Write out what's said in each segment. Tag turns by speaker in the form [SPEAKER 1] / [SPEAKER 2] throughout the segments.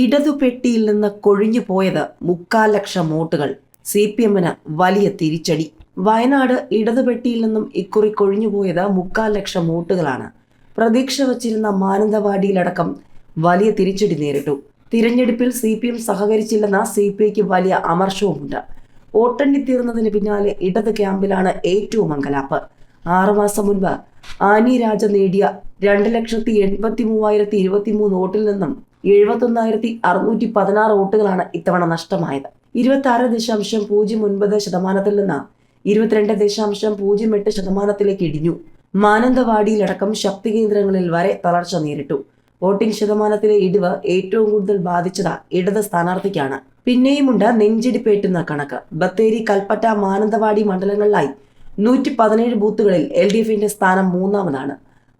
[SPEAKER 1] ഇടതുപെട്ടിയിൽ നിന്ന് കൊഴിഞ്ഞു പോയത് മുക്കാൽ ലക്ഷം വോട്ടുകൾ. സി പി എമ്മിന് വലിയ തിരിച്ചടി. വയനാട് ഇടതുപെട്ടിയിൽ നിന്നും ഇക്കുറി കൊഴിഞ്ഞുപോയത് മുക്കാൽ ലക്ഷം വോട്ടുകളാണ്. പ്രതീക്ഷ വച്ചിരുന്ന മാനന്തവാടിയിലടക്കം വലിയ തിരിച്ചടി നേരിട്ടു. തിരഞ്ഞെടുപ്പിൽ സി പി എം സഹകരിച്ചില്ലെന്ന സി പി ഐക്ക് വലിയ അമർഷവുമുണ്ട്. വോട്ടെണ്ണി തീർന്നതിന് പിന്നാലെ ഇടത് ക്യാമ്പിലാണ് ഏറ്റവും അങ്കലാപ്പ് ആറുമാസം മുൻപ് ആനി രാജ നേടിയ രണ്ട് ലക്ഷത്തി എൺപത്തി മൂവായിരത്തി ഇരുപത്തി മൂന്ന് വോട്ടിൽ നിന്നും എഴുപത്തൊന്നായിരത്തി അറുന്നൂറ്റി പതിനാറ് വോട്ടുകളാണ് ഇത്തവണ നഷ്ടമായത്. ഇരുപത്തി ദശാംശം പൂജ്യം ഒൻപത് ശതമാനത്തിൽ നിന്ന് ഇരുപത്തിരണ്ട് ദശാംശം പൂജ്യം എട്ട് ശതമാനത്തിലേക്ക് ഇടിഞ്ഞു. മാനന്തവാടിയിലടക്കം ശക്തി കേന്ദ്രങ്ങളിൽ വരെ തളർച്ച നേരിട്ടു. വോട്ടിംഗ് ശതമാനത്തിലെ ഇടിവ് ഏറ്റവും കൂടുതൽ ബാധിച്ചത് ഇടത് സ്ഥാനാർത്ഥിക്കാണ്. പിന്നെയുമുണ്ട് നെഞ്ചിടിപ്പേറ്റുന്ന കണക്ക്. ബത്തേരി കൽപ്പറ്റ മാനന്തവാടി മണ്ഡലങ്ങളിലായി നൂറ്റി പതിനേഴ് ബൂത്തുകളിൽ എൽ ഡി എഫിന്റെ സ്ഥാനം മൂന്നാമതാണ്.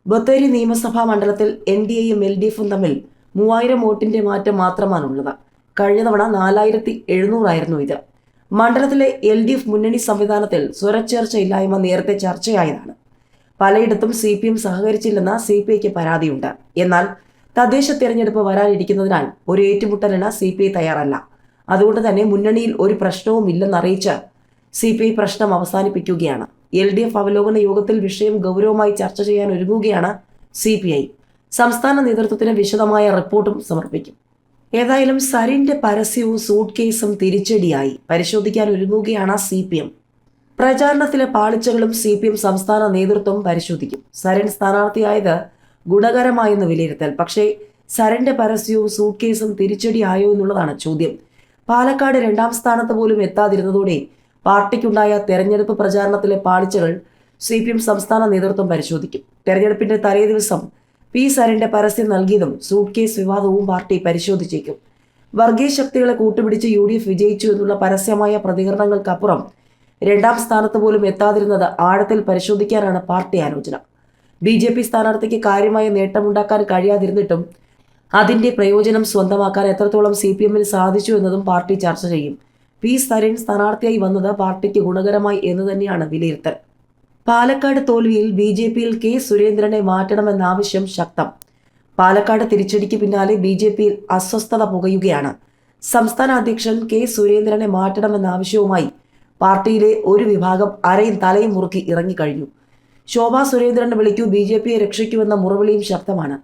[SPEAKER 1] ബത്തേരി നിയമസഭാ മണ്ഡലത്തിൽ എൻ ഡി എയും എൽ ഡി എഫും തമ്മിൽ മൂവായിരം വോട്ടിന്റെ മാറ്റം മാത്രമാണുള്ളത്. കഴിഞ്ഞ തവണ നാലായിരത്തി എഴുന്നൂറായിരുന്നു ഇത്. മണ്ഡലത്തിലെ എൽ ഡി എഫ് മുന്നണി സംവിധാനത്തിൽ സ്വരച്ചേർച്ച ഇല്ലായ്മ നേരത്തെ ചർച്ചയായതാണ്. പലയിടത്തും സി പി എം സഹകരിച്ചില്ലെന്ന സി പി ഐക്ക് പരാതിയുണ്ട്. എന്നാൽ തദ്ദേശ തെരഞ്ഞെടുപ്പ് വരാനിരിക്കുന്നതിനാൽ ഒരു ഏറ്റുമുട്ടലിന് സി പി ഐ തയ്യാറല്ല. അതുകൊണ്ട് തന്നെ മുന്നണിയിൽ ഒരു പ്രശ്നവും ഇല്ലെന്നറിയിച്ച് സി പി ഐ പ്രശ്നം അവസാനിപ്പിക്കുകയാണ്. എൽ ഡി എഫ് അവലോകന യോഗത്തിൽ വിഷയം ഗൗരവമായി ചർച്ച ചെയ്യാൻ ഒരുങ്ങുകയാണ് സി പി ഐ. സംസ്ഥാന നേതൃത്വത്തിന് വിശദമായ റിപ്പോർട്ടും സമർപ്പിക്കും. ഏതായാലും സരിന്റെ പരസ്യവും സൂട്ട് കേസും തിരിച്ചടിയായി. പരിശോധിക്കാൻ ഒരുങ്ങുകയാണ് സി പി എം. പ്രചാരണത്തിലെ പാളിച്ചകളും സി പി എം സംസ്ഥാന നേതൃത്വം പരിശോധിക്കും. സരൺ സ്ഥാനാർത്ഥിയായത് ഗുണകരമായെന്ന് വിലയിരുത്തൽ. പക്ഷേ സരന്റെ പരസ്യവും സൂട്ട് കേസും തിരിച്ചടിയായോ എന്നുള്ളതാണ് ചോദ്യം. പാലക്കാട് രണ്ടാം സ്ഥാനത്ത് പോലും എത്താതിരുന്നതോടെ പാർട്ടിക്കുണ്ടായ തെരഞ്ഞെടുപ്പ് പ്രചാരണത്തിലെ പാളിച്ചകൾ സി പി എം സംസ്ഥാന നേതൃത്വം പരിശോധിക്കും. തെരഞ്ഞെടുപ്പിന്റെ തലേ ദിവസം പി സരന്റെ പരസ്യം നൽകിയതും സൂട്ട് കേസ് വിവാദവും പാർട്ടി പരിശോധിച്ചേക്കും. വർഗീയ ശക്തികളെ കൂട്ടുപിടിച്ച് യു ഡി എഫ് വിജയിച്ചു എന്നുള്ള പരസ്യമായ പ്രതികരണങ്ങൾക്കപ്പുറം രണ്ടാം സ്ഥാനത്ത് പോലും എത്താതിരുന്നത് ആഴത്തിൽ പരിശോധിക്കാനാണ് പാർട്ടി ആലോചന. ബി ജെ പി സ്ഥാനാർത്ഥിക്ക് കാര്യമായ നേട്ടമുണ്ടാക്കാൻ കഴിയാതിരുന്നിട്ടും അതിന്റെ പ്രയോജനം സ്വന്തമാക്കാൻ എത്രത്തോളം സി പി എമ്മിന് സാധിച്ചു എന്നതും പാർട്ടി ചർച്ച ചെയ്യും. പി സരിൻ സ്ഥാനാർത്ഥിയായി വന്നത് പാർട്ടിക്ക് ഗുണകരമായി എന്ന് തന്നെയാണ് വിലയിരുത്തൽ. പാലക്കാട് തോൽവിയിൽ ബി ജെ പിയിൽ കെ സുരേന്ദ്രനെ മാറ്റണമെന്ന ആവശ്യം ശക്തം. പാലക്കാട് തിരിച്ചടിക്ക് പിന്നാലെ ബി ജെ പിയിൽ അസ്വസ്ഥത പുകയുകയാണ്. സംസ്ഥാന അധ്യക്ഷൻ കെ സുരേന്ദ്രനെ മാറ്റണമെന്ന ആവശ്യവുമായി പാർട്ടിയിലെ ഒരു വിഭാഗം അരയും തലയും മുറുക്കി ഇറങ്ങിക്കഴിഞ്ഞു. ശോഭാ സുരേന്ദ്രനെ വിളിക്കൂ ബി ജെ പിയെ രക്ഷിക്കുമെന്ന മുറവിളിയും ശക്തമാണ്.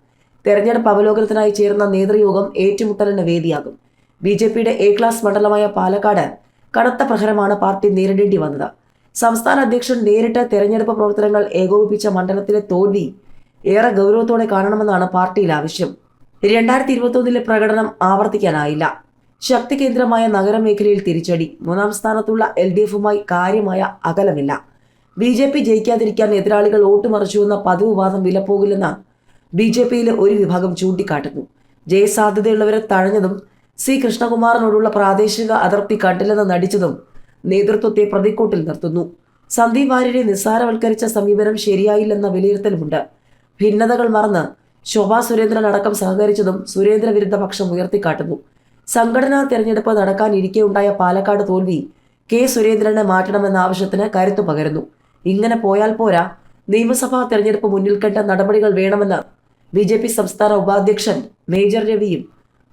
[SPEAKER 1] തെരഞ്ഞെടുപ്പ് അവലോകനത്തിനായി ചേർന്ന നേതൃയോഗം ഏറ്റുമുട്ടലിന് വേദിയാകും. ബി ജെ പിയുടെ എ ക്ലാസ് മണ്ഡലമായ പാലക്കാട് കടുത്ത പ്രഹരമാണ് പാർട്ടി നേരിടേണ്ടി വന്നത്. സംസ്ഥാന അധ്യക്ഷൻ നേരിട്ട് തെരഞ്ഞെടുപ്പ് പ്രവർത്തനങ്ങൾ ഏകോപിപ്പിച്ച മണ്ഡലത്തിലെ തോൽവി ഏറെ ഗൗരവത്തോടെ കാണണമെന്നാണ് പാർട്ടിയിൽ ആവശ്യം. രണ്ടായിരത്തി ഇരുപത്തൊന്നിലെ പ്രകടനം ആവർത്തിക്കാനായില്ല. ശക്തി കേന്ദ്രമായ നഗരമേഖലയിൽ തിരിച്ചടി. മൂന്നാം സ്ഥാനത്തുള്ള എൽ ഡി എഫുമായി കാര്യമായ അകലമില്ല. ബി ജെ പി ജയിക്കാതിരിക്കാൻ എതിരാളികൾ വോട്ട് മറിച്ചുവെന്ന പതിവ് വാദം വിലപ്പോകില്ലെന്ന് ബി ജെ പിയിലെ ഒരു വിഭാഗം ചൂണ്ടിക്കാട്ടുന്നു. ജയസാധ്യതയുള്ളവരെ തഴഞ്ഞതും സി കൃഷ്ണകുമാറിനോടുള്ള പ്രാദേശിക അതിർത്തി കണ്ടില്ലെന്ന് നടിച്ചതും നേതൃത്വത്തെ പ്രതിക്കൂട്ടിൽ നിർത്തുന്നു. സന്ദീപ് വാര്യരെ നിസ്സാരവൽക്കരിച്ച സമീപനം ശരിയായില്ലെന്ന വിലയിരുത്തലുമുണ്ട്. ഭിന്നതകൾ മറന്ന് ശോഭാ സുരേന്ദ്രൻ അടക്കം സഹകരിച്ചതും സുരേന്ദ്ര വിരുദ്ധ പക്ഷം ഉയർത്തിക്കാട്ടുന്നു. സംഘടനാ തെരഞ്ഞെടുപ്പ് നടക്കാനിരിക്കെ ഉണ്ടായ പാലക്കാട് തോൽവി കെ സുരേന്ദ്രനെ മാറ്റണമെന്ന ആവശ്യത്തിന് കരുത്തു പകരുന്നു. ഇങ്ങനെ പോയാൽ പോരാ നിയമസഭാ തെരഞ്ഞെടുപ്പ് മുന്നിൽ കണ്ട നടപടികൾ വേണമെന്ന് ബി ജെ പി സംസ്ഥാന ഉപാധ്യക്ഷൻ മേജർ രവിയും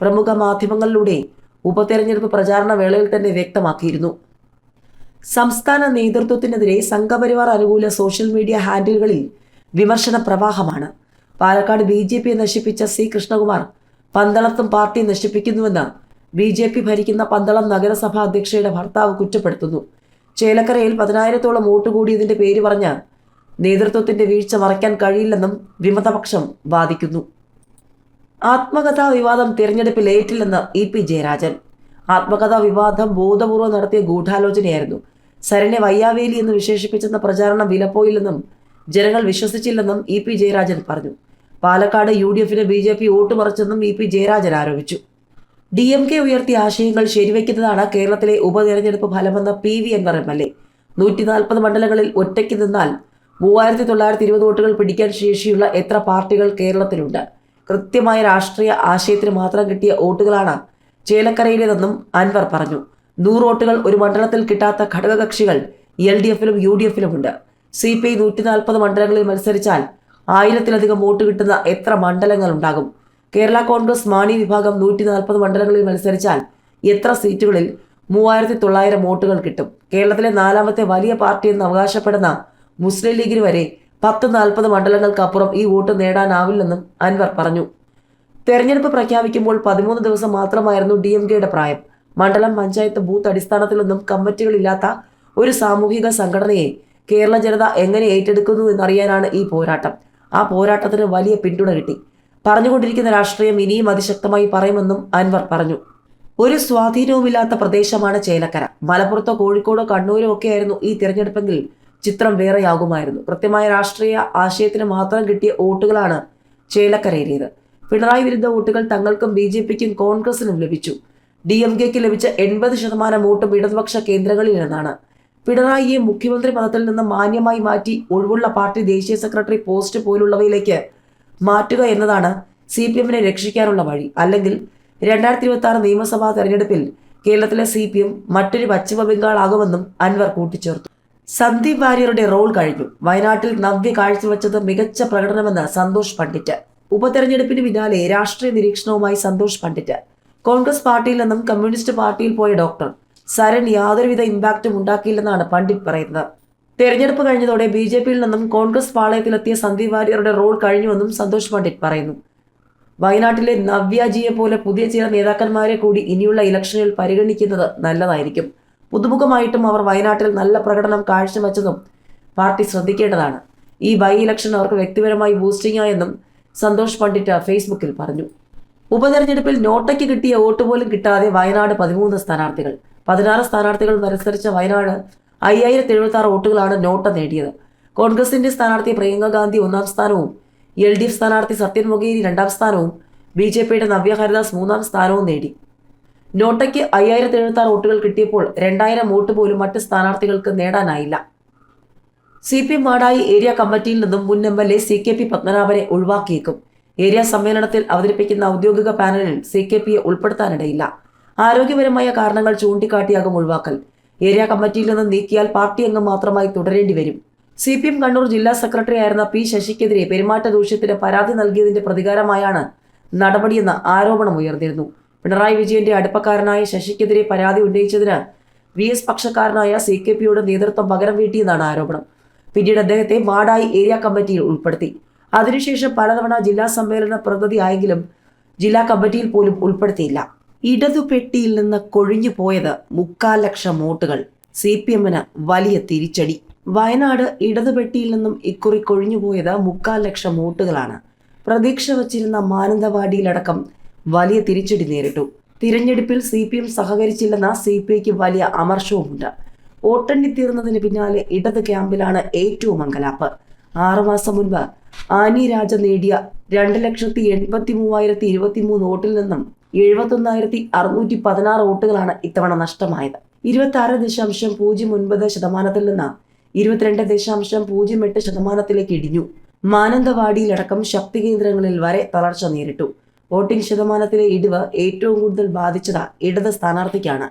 [SPEAKER 1] പ്രമുഖ മാധ്യമങ്ങളിലൂടെ ഉപതെരഞ്ഞെടുപ്പ് പ്രചാരണ വേളയിൽ തന്നെ വ്യക്തമാക്കിയിരുന്നു. സംസ്ഥാന നേതൃത്വത്തിനെതിരെ സംഘപരിവാർ അനുകൂല സോഷ്യൽ മീഡിയ ഹാൻഡിലുകളിൽ വിമർശന പ്രവാഹമാണ്. പാലക്കാട് ബി ജെ പിയെ നശിപ്പിച്ച സി കൃഷ്ണകുമാർ പന്തളത്തും പാർട്ടി നശിപ്പിക്കുന്നുവെന്ന് ബി ജെ പി ഭരിക്കുന്ന പന്തളം നഗരസഭാ അധ്യക്ഷയുടെ ഭർത്താവ് കുറ്റപ്പെടുത്തുന്നു. ചേലക്കരയിൽ പതിനായിരത്തോളം വോട്ട് കൂടിയതിന്റെ പേര് പറഞ്ഞ നേതൃത്വത്തിന്റെ വീഴ്ച മറയ്ക്കാൻ കഴിയില്ലെന്നും വിമതപക്ഷം വാദിക്കുന്നു. ആത്മകഥാ വിവാദം തിരഞ്ഞെടുപ്പിൽ ഏറ്റില്ലെന്ന് ഇ പി ജയരാജൻ. ആത്മകഥാ വിവാദം ബോധപൂർവം നടത്തിയ ഗൂഢാലോചനയായിരുന്നു. സരനെ വയ്യാവേലി എന്ന് വിശേഷിപ്പിച്ചെന്ന പ്രചാരണം വിലപ്പോയില്ലെന്നും ജനങ്ങൾ വിശ്വസിച്ചില്ലെന്നും ഇ പി ജയരാജൻ പറഞ്ഞു. പാലക്കാട് യു ഡി എഫിന് ബി ജെ പി വോട്ടുമറിച്ചെന്നും ഇ പി ജയരാജൻ ആരോപിച്ചു. ഡി എം കെ ഉയർത്തിയ ആശയങ്ങൾ ശരിവയ്ക്കുന്നതാണ് കേരളത്തിലെ ഉപതെരഞ്ഞെടുപ്പ് ഫലമെന്ന P V Anvar M L A. നൂറ്റി നാൽപ്പത് മണ്ഡലങ്ങളിൽ ഒറ്റയ്ക്ക് നിന്നാൽ മൂവായിരത്തി തൊള്ളായിരത്തി ഇരുപത് വോട്ടുകൾ പിടിക്കാൻ ശേഷിയുള്ള എത്ര പാർട്ടികൾ കേരളത്തിലുണ്ട്? കൃത്യമായ രാഷ്ട്രീയ ആശയത്തിന് മാത്രം കിട്ടിയ വോട്ടുകളാണ് ചേലക്കരയിലേതെന്നും അൻവർ പറഞ്ഞു. നൂറ് വോട്ടുകൾ ഒരു മണ്ഡലത്തിൽ കിട്ടാത്ത ഘടകകക്ഷികൾ എൽ ഡി എഫിലും യു ഡി എഫിലുമുണ്ട്. സി പി ഐ നൂറ്റി നാൽപ്പത് മണ്ഡലങ്ങളിൽ മത്സരിച്ചാൽ ആയിരത്തിലധികം വോട്ട് കിട്ടുന്ന എത്ര മണ്ഡലങ്ങൾ ഉണ്ടാകും കേരള കോൺഗ്രസ് മാണി വിഭാഗം നൂറ്റി നാൽപ്പത് മണ്ഡലങ്ങളിൽ മത്സരിച്ചാൽ എത്ര സീറ്റുകളിൽ മൂവായിരത്തി തൊള്ളായിരം വോട്ടുകൾ കിട്ടും? കേരളത്തിലെ നാലാമത്തെ വലിയ പാർട്ടി എന്ന് അവകാശപ്പെടുന്ന മുസ്ലിം ലീഗിന് വരെ പത്ത് നാൽപ്പത് മണ്ഡലങ്ങൾക്കപ്പുറം ഈ വോട്ട് നേടാനാവില്ലെന്നും അൻവർ പറഞ്ഞു. തെരഞ്ഞെടുപ്പ് പ്രഖ്യാപിക്കുമ്പോൾ പതിമൂന്ന് ദിവസം മാത്രമായിരുന്നു ഡി എം കെയുടെ പ്രായം. മണ്ഡലം പഞ്ചായത്ത് ബൂത്ത് അടിസ്ഥാനത്തിലൊന്നും കമ്മിറ്റികളില്ലാത്ത ഒരു സാമൂഹിക സംഘടനയെ കേരള ജനത എങ്ങനെ ഏറ്റെടുക്കുന്നു എന്നറിയാനാണ് ഈ പോരാട്ടം. ആ പോരാട്ടത്തിന് വലിയ പിന്തുണ കിട്ടി. പറഞ്ഞുകൊണ്ടിരിക്കുന്ന രാഷ്ട്രീയം ഇനിയും അതിശക്തമായി പറയുമെന്നും അൻവർ പറഞ്ഞു. ഒരു സ്വാധീനവുമില്ലാത്ത പ്രദേശമാണ് ചേലക്കര. മലപ്പുറത്തോ കോഴിക്കോടോ കണ്ണൂരോ ഒക്കെയായിരുന്നു ഈ തിരഞ്ഞെടുപ്പെങ്കിൽ ചിത്രം വേറെയാകുമായിരുന്നു. കൃത്യമായ രാഷ്ട്രീയ ആശയത്തിന് മാത്രം കിട്ടിയ വോട്ടുകളാണ് ചേലക്കരയിലേത്. പിണറായി വിരുദ്ധ വോട്ടുകൾ തങ്ങൾക്കും ബി ജെ പിക്കും കോൺഗ്രസിനും ലഭിച്ചു. ഡി എം കെക്ക് ലഭിച്ച എൺപത് ശതമാനം വോട്ടും ഇടതുപക്ഷ കേന്ദ്രങ്ങളിൽ നിന്നാണ്. പിണറായിയെ മുഖ്യമന്ത്രി പദത്തിൽ നിന്ന് മാന്യമായി മാറ്റി ഒഴിവുള്ള പാർട്ടി ദേശീയ സെക്രട്ടറി പോസ്റ്റ് പോലുള്ളവയിലേക്ക് മാറ്റുക എന്നതാണ് സി പി എമ്മിനെ രക്ഷിക്കാനുള്ള വഴി. അല്ലെങ്കിൽ രണ്ടായിരത്തി ഇരുപത്തി ആറ് നിയമസഭാ തെരഞ്ഞെടുപ്പിൽ കേരളത്തിലെ സി പി എം മറ്റൊരു പശ്ചിമ ബംഗാൾ ആകുമെന്നും അൻവർ കൂട്ടിച്ചേർത്തു. സന്ദീപ് വാര്യരുടെ റോൾ കഴിഞ്ഞു. വയനാട്ടിൽ നവ്യ കാഴ്ചവെച്ചത് മികച്ച പ്രകടനമെന്ന് സന്തോഷ് പണ്ഡിറ്റ്. ഉപതെരഞ്ഞെടുപ്പിന് പിന്നാലെ രാഷ്ട്രീയ നിരീക്ഷണവുമായി സന്തോഷ് പണ്ഡിറ്റ്. കോൺഗ്രസ് പാർട്ടിയിൽ നിന്നും കമ്മ്യൂണിസ്റ്റ് പാർട്ടിയിൽ പോയ ഡോക്ടർ. സരൺ യാതൊരുവിധ ഇമ്പാക്റ്റും ഉണ്ടാക്കിയില്ലെന്നാണ് പണ്ഡിറ്റ് പറയുന്നത്. തെരഞ്ഞെടുപ്പ് കഴിഞ്ഞതോടെ ബി ജെ പിയിൽ നിന്നും കോൺഗ്രസ് പാളയത്തിലെത്തിയ സന്ദീപ് വാര്യരുടെ റോൾ കഴിഞ്ഞുവെന്നും സന്തോഷ് പണ്ഡിറ്റ് പറയുന്നു. വയനാട്ടിലെ നവ്യാജിയെ പോലെ പുതിയ ചില നേതാക്കന്മാരെ കൂടി ഇനിയുള്ള ഇലക്ഷനിൽ പരിഗണിക്കുന്നത് നല്ലതായിരിക്കും. പുതുമുഖമായിട്ടും അവർ വയനാട്ടിൽ നല്ല പ്രകടനം കാഴ്ചവെച്ചതും പാർട്ടി ശ്രദ്ധിക്കേണ്ടതാണ്. ഈ ബൈ ഇലക്ഷൻ അവർക്ക് വ്യക്തിപരമായി ബൂസ്റ്റിംഗ് ആയെന്നും സന്തോഷ് പണ്ഡിറ്റ് ഫേസ്ബുക്കിൽ പറഞ്ഞു. ഉപതെരഞ്ഞെടുപ്പിൽ നോട്ടയ്ക്ക് കിട്ടിയ വോട്ട് പോലും കിട്ടാതെ വയനാട് പതിമൂന്ന് സ്ഥാനാർത്ഥികൾ. പതിനാറ് സ്ഥാനാർത്ഥികൾ മത്സരിച്ച വയനാട് അയ്യായിരത്തി എഴുപത്തി ആറ് വോട്ടുകളാണ് നോട്ട നേടിയത്. കോൺഗ്രസിന്റെ സ്ഥാനാർത്ഥി പ്രിയങ്ക ഗാന്ധി ഒന്നാം സ്ഥാനവും എൽ ഡി എഫ് സ്ഥാനാർത്ഥി സത്യൻ മൊഗേരി രണ്ടാം സ്ഥാനവും ബി ജെ പിയുടെ നവ്യ ഹരിദാസ് മൂന്നാം സ്ഥാനവും നേടി. നോട്ടയ്ക്ക് അയ്യായിരത്തി എഴുപത്തി ആറ് വോട്ടുകൾ കിട്ടിയപ്പോൾ രണ്ടായിരം വോട്ട് പോലും മറ്റ് സ്ഥാനാർത്ഥികൾക്ക് നേടാനായില്ല. C P M Madayi area കമ്മിറ്റിയിൽ നിന്നും മുൻ M L A C K P പത്മനാഭനെ ഒഴിവാക്കിയേക്കും. ഏരിയ സമ്മേളനത്തിൽ അവതരിപ്പിക്കുന്ന ഔദ്യോഗിക പാനലിൽ സി കെ പിയെ ഉൾപ്പെടുത്താനിടയില്ല. ആരോഗ്യപരമായ കാരണങ്ങൾ ചൂണ്ടിക്കാട്ടിയാകും ഒഴിവാക്കൽ. ഏരിയ കമ്മിറ്റിയിൽ നിന്ന് നീക്കിയാൽ പാർട്ടി അംഗം മാത്രമായി തുടരേണ്ടി വരും. സി പി എം കണ്ണൂർ ജില്ലാ സെക്രട്ടറി ആയിരുന്ന പി ശശിക്കെതിരെ പെരുമാറ്റ ദൂഷ്യത്തിന് പരാതി നൽകിയതിന്റെ പ്രതികാരമായാണ് നടപടിയെന്ന ആരോപണം ഉയർന്നിരുന്നു. പിണറായി വിജയന്റെ അടുപ്പക്കാരനായ ശശിക്കെതിരെ പരാതി ഉന്നയിച്ചതിന് വി എസ് പക്ഷക്കാരനായ സി കെ പിയുടെ നേതൃത്വം പകരം വീട്ടിയെന്നാണ് ആരോപണം. പിന്നീട് അദ്ദേഹത്തെ വാടായി ഏരിയ കമ്മിറ്റിയിൽ ഉൾപ്പെടുത്തി. അതിനുശേഷം പലതവണ ജില്ലാ സമ്മേളന പ്രതിനിധി ആയെങ്കിലും ജില്ലാ കമ്മിറ്റിയിൽ പോലും ഉൾപ്പെടുത്തിയില്ല. ഇടതുപെട്ടിയിൽ നിന്ന് കൊഴിഞ്ഞു പോയത് മുക്കാൽ ലക്ഷം വോട്ടുകൾ. സി പി എമ്മിന് വലിയ തിരിച്ചടി. വയനാട് ഇടതുപെട്ടിയിൽ നിന്നും ഇക്കുറി കൊഴിഞ്ഞുപോയത് മുക്കാൽ ലക്ഷം വോട്ടുകളാണ്. പ്രതീക്ഷ വച്ചിരുന്ന മാനന്തവാടിയിലടക്കം വലിയ തിരിച്ചടി നേരിട്ടു. തിരഞ്ഞെടുപ്പിൽ സി പി എം സഹകരിച്ചില്ലെന്ന സി പി ഐക്ക് വലിയ അമർഷവുമുണ്ട്. വോട്ടെണ്ണി തീർന്നതിന് പിന്നാലെ ഇടത് ക്യാമ്പിലാണ് ഏറ്റവും അങ്കലാപ്പ് ആറുമാസം മുൻപ് ആനി രാജ നേടിയ രണ്ട് ലക്ഷത്തി എൺപത്തി മൂവായിരത്തി ഇരുപത്തി മൂന്ന് വോട്ടിൽ നിന്നും എഴുപത്തൊന്നായിരത്തി അറുന്നൂറ്റി പതിനാറ് വോട്ടുകളാണ് ഇത്തവണ നഷ്ടമായത്. ഇരുപത്തി ദശാംശം പൂജ്യം ഒൻപത് ശതമാനത്തിൽ നിന്ന് ഇരുപത്തിരണ്ട് ദശാംശം പൂജ്യം എട്ട് ശതമാനത്തിലേക്ക് ഇടിഞ്ഞു. മാനന്തവാടിയിലടക്കം ശക്തി കേന്ദ്രങ്ങളിൽ വരെ തളർച്ച നേരിട്ടു. വോട്ടിംഗ് ശതമാനത്തിലെ ഇടിവ് ഏറ്റവും കൂടുതൽ ബാധിച്ചത് ഇടത് സ്ഥാനാർത്ഥിക്കാണ്.